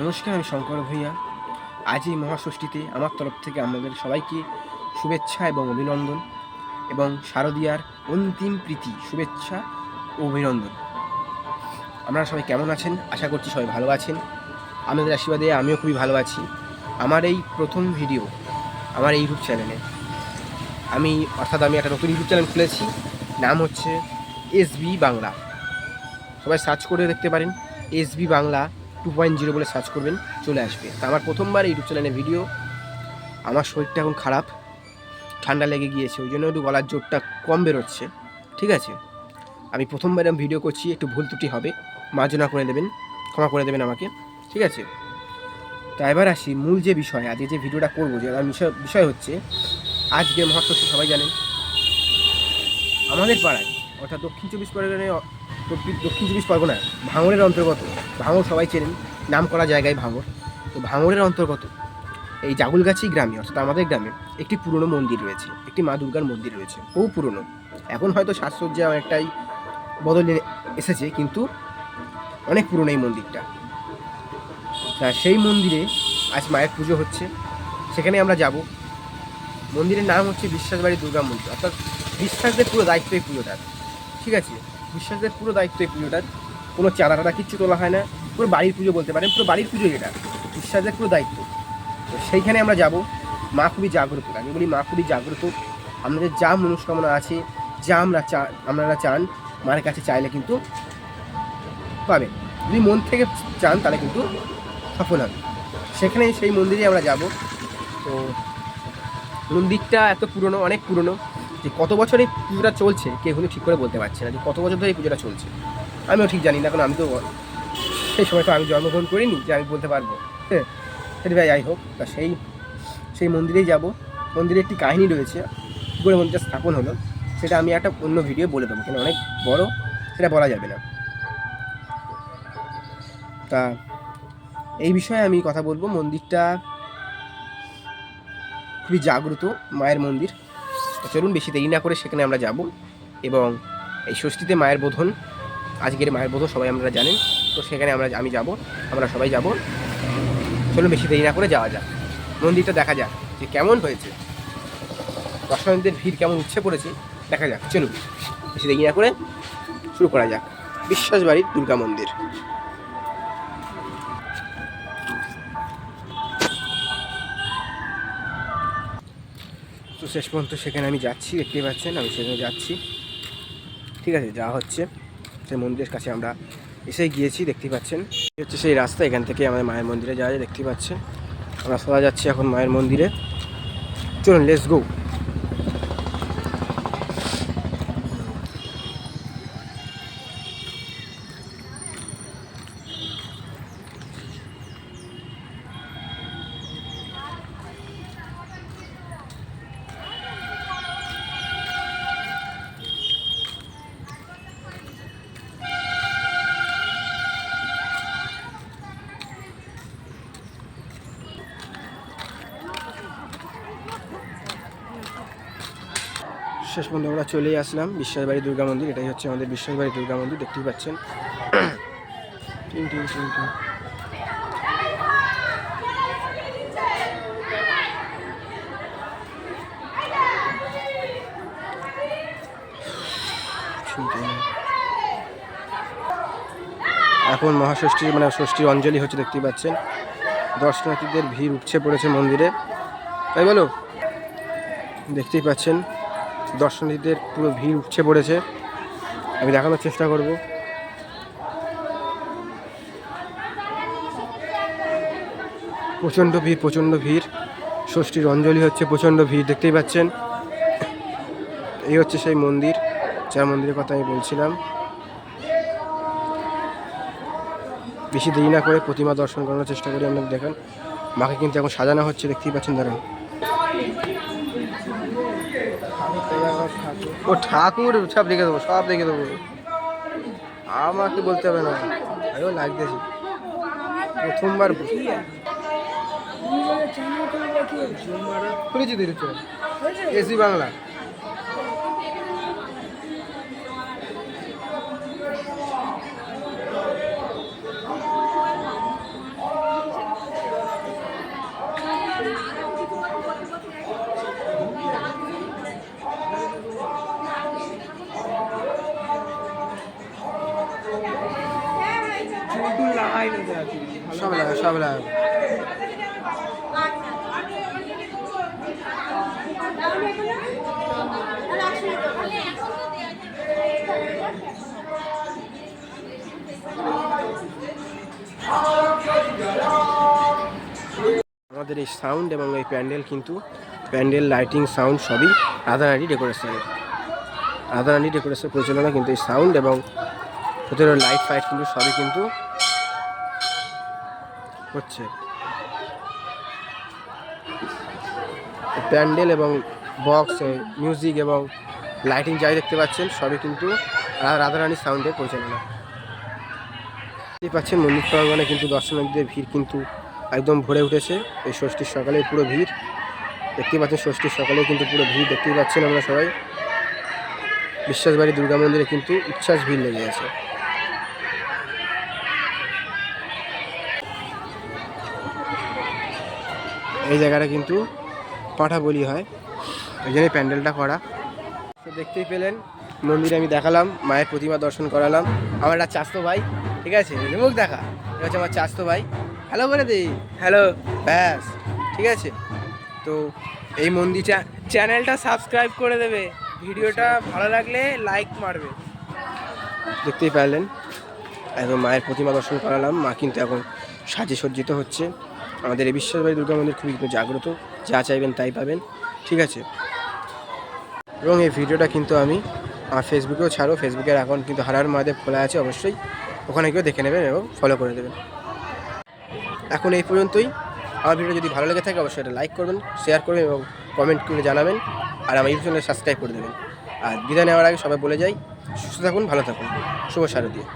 নমস্কার, আমি শঙ্কর ভূঁইয়া। আজ এই মহাষষ্ঠীতে আমার তরফ থেকে আমাদের সবাইকে শুভেচ্ছা এবং অভিনন্দন এবং শারদীয়ার অন্তিম প্রীতি, শুভেচ্ছা ও অভিনন্দন। আপনারা সবাই কেমন আছেন? আশা করছি সবাই ভালো আছেন। আমাদের আশীর্বাদে আমিও খুবই ভালো আছি। আমার এই প্রথম ভিডিও আমার এই ইউটিউব চ্যানেলে। আমি, অর্থাৎ আমি একটা নতুন ইউটিউব চ্যানেল খুলেছি, নাম হচ্ছে এসবি বাংলা। সবাই সার্চ করে দেখতে পারেন SB Bangla two point zero বলে সার্চ করবেন, চলে আসবে। তা আমার প্রথমবার ইউটিউব চ্যানেলে ভিডিও আমার শরীরটা এখন খারাপ, ঠান্ডা লেগে গিয়েছে, ওই জন্য একটু গলার জোরটা কম বেরোচ্ছে, ঠিক আছে? আমি প্রথমবার আমি ভিডিও করছি, একটু ভুল ত্রুটি হবে, মার্জনা করে দেবেন, ক্ষমা করে দেবেন আমাকে, ঠিক আছে? তা এবার আসি, মূল যে বিষয়, আজকে যে ভিডিওটা করব, যে বিষয় বিষয় হচ্ছে আজকে মহাষষ্ঠী সবাই জানেন, আমাদের পাড়ায় অর্থাৎ দক্ষিণ চব্বিশ পরগনায় দক্ষিণ চব্বিশ পরগনায় ভাঙড়ের অন্তর্গত ভাঙড় সবাই চেনেন নাম করা জায়গায় ভাঙড় তো ভাঙড়ের অন্তর্গত এই জাগুলগাছি গ্রামে, অর্থাৎ আমাদের গ্রামে একটি পুরনো মন্দির রয়েছে, একটি মা দুর্গার মন্দির রয়েছে, বহু পুরনো। এখন হয়তো সাজসজ্জা অনেকটাই বদলে এসেছে, কিন্তু অনেক পুরনো এই মন্দিরটা। তা সেই মন্দিরে আজ মায়ের পুজো হচ্ছে, সেখানে আমরা যাব। মন্দিরের নাম হচ্ছে বিশ্বাসবাড়ি দুর্গা মন্দির, অর্থাৎ বিশ্বাসদের পুরো দায়িত্ব এই পুজোটার। ঠিক আছে, বিশ্বাসদের পুরো দায়িত্ব এই পুজোটার। কোনো চাঁদা টাদা কিচ্ছু তোলা হয় না, পুরো বাড়ির পুজো বলতে পারেন, পুরো বাড়ির পুজো এটা, বিশ্বাসদের পুরো দায়িত্ব। তো সেইখানে আমরা যাব, মা খুবই জাগ্রত, আমি বলি মা খুবই জাগ্রত। আপনাদের যা মনস্কামনা আছে যা আমরা চা, আপনারা চান, মায়ের কাছে চাইলে কিন্তু পাবেন। যদি মন থেকে চান তাহলে কিন্তু সফল হবে। সেখানে সেই মন্দিরে আমরা যাব। তো মন্দিরটা এত পুরনো, অনেক পুরনো। যে কত বছর এই পুজোটা চলছে কেউ কিন্তু ঠিক করে বলতে পারছে না যে কত বছর ধরে এই পুজোটা চলছে। আমিও ঠিক জানি না, কারণ আমি তো সেই সময় তো আমি জন্মগ্রহণ করিনি যে আমি বলতে পারব। হ্যাঁ সেটি ভাই যাই হোক, তা সেই সেই মন্দিরেই যাব। মন্দিরে একটি কাহিনী রয়েছে কী করে মন্দিরটা স্থাপন হলো, সেটা আমি একটা অন্য ভিডিও বলে দেবো, কেন অনেক বড়, সেটা বলা যাবে না। তা এই বিষয়ে আমি কথা বলব, মন্দিরটা খুবই জাগ্রত মায়ের মন্দির। চলুন বেশি দেরি না করে সেখানে আমরা যাব। এবং এই ষষ্ঠীতে মায়ের বোধন, আজকের মায়ের বোধন সবাই আমরা জানেন, তো সেখানে আমরা আমি যাব, আমরা সবাই যাব। চলুন বেশি দেরি না করে যাওয়া যাক। মন্দিরটা দেখা যাক যে কেমন হয়েছে। দর্শকদের ভিড় কেমন উচ্ছে পড়েছে, দেখা যাক। চলুন, বেশি দেরি না করে শুরু করা যাক। বিশ্বাস বাড়ির দুর্গা মন্দির। তো শেষ পর্যন্ত সেখানে আমি যাচ্ছি দেখতে পাচ্ছেন, আমি সেখানে যাচ্ছি। ঠিক আছে যা হচ্ছে। সেই মন্দিরের কাছে আমরা এসে গিয়েছি দেখতে পাচ্ছেন। হচ্ছে সেই রাস্তা, এখান থেকে আমাদের মায়ের মন্দিরে যাওয়া যায় দেখতে পাচ্ছেন। আমরা সোজা যাচ্ছি এখন মায়ের মন্দিরে। চলুন লেস গো শেষ পর্যন্ত আমরা চলেই আসলাম বিশ্বাসবাড়ি দুর্গা মন্দির। এটাই হচ্ছে আমাদের বিশ্বাসবাড়ি দুর্গা মন্দির, দেখতেই পাচ্ছেন। এখন মহাষষ্ঠী মানে ষষ্ঠীর অঞ্জলি হচ্ছে, দেখতেই পাচ্ছেন। দর্শনার্থীদের ভিড় উঠছে পড়েছে মন্দিরে। তাই বলো? দেখতেই পাচ্ছেন। দর্শনার্থীদের পুরো ভিড় উঠছে পড়েছে। আমি দেখানোর চেষ্টা করব। প্রচণ্ড ভিড় প্রচণ্ড ভিড়। ষষ্ঠীর অঞ্জলি হচ্ছে, প্রচণ্ড ভিড়, দেখতেই পাচ্ছেন। এই হচ্ছে সেই মন্দির, যার মন্দিরের কথা আমি বলছিলাম। বেশি দেরি না করে প্রতিমা দর্শন করানোর চেষ্টা করি, আপনাদের দেখেন। মাকে কিন্তু এখন সাজানো হচ্ছে, দেখতেই পাচ্ছেন দাঁড়ান ও ঠাকুর সব দেখে দেবো সব দেখে দেবো। আমাকে বলতে হবে না? আমিও লাগতেছি প্রথমবার খুলেছি এসি বাংলা। সব লাগা, সব আমাদের এই সাউন্ড এবং এই প্যান্ডেল কিন্তু প্যান্ডেল লাইটিং সাউন্ড সবই রাধারানী ডেকোরেশনের রাধারানী ডেকোরেশন পরিচালনা কিন্তু এই সাউন্ড এবং ভেতরে লাইট ফাইট কিন্তু সবই কিন্তু হচ্ছে। প্যান্ডেল এবং বক্স মিউজিক এবং লাইটিং যাই দেখতে পাচ্ছেন, সবই কিন্তু রা- রাধারানী সাউন্ডের পরিচালনা। দেখতে পাচ্ছেন মন্দির প্রাঙ্গনে কিন্তু দর্শনার্থীদের ভিড় কিন্তু একদম ভরে উঠেছে। এই ষষ্ঠীর সকালে পুরো ভিড়। দেখতেই পাচ্ছেন ষষ্ঠীর সকালে কিন্তু পুরো ভিড় দেখতেই পাচ্ছেন আমরা সবাই। বিশ্বাসবাড়ি দুর্গা মন্দিরে কিন্তু উচ্ছ্বাস ভিড় লেগে আছে এই জায়গাটা কিন্তু পাঠা বলি হয়। ওই জন্যই প্যান্ডেলটা করা। তো দেখতেই পেলেন মন্দিরে আমি দেখালাম মায়ের প্রতিমা দর্শন করালাম। আমার একটা চাস্তো ভাই ঠিক আছে? মুখ দেখা। এটা হচ্ছে আমার চাস্তো ভাই। হ্যালো বলে দিই। হ্যালো ব্যাস ঠিক আছে? তো এই মন্দিরটা চ্যানেলটা সাবস্ক্রাইব করে দেবে। ভিডিওটা ভালো লাগলে লাইক মারবে। দেখতেই পারলেন একদম মায়ের প্রতিমা দর্শন করালাম। মা কিন্তু এখন সাজে সজ্জিত হচ্ছে। আমাদের এই বিশ্বাসবাড়ি দুর্গা মন্দির খুবই জাগ্রত, যা চাইবেন তাই পাবেন, ঠিক আছে? এবং এই ভিডিওটা কিন্তু আমি, আমার ফেসবুকেও ছাড়ো, ফেসবুকের অ্যাকাউন্ট কিন্তু হারার মহাদেব খোলা আছে অবশ্যই, ওখানে গিয়েও দেখে নেবেন এবং ফলো করে দেবেন। এখন এই পর্যন্তই, আমার ভিডিও যদি ভালো লেগে থাকে অবশ্যই এটা লাইক করবেন শেয়ার করবেন এবং কমেন্ট করে জানাবেন, আর আমার ইউটিউব চ্যানেল সাবস্ক্রাইব করে দেবেন। আর বিদায় নেওয়ার আগে সবাই বলে যাই, সুস্থ থাকুন, ভালো থাকুন, শুভ শারদীয়।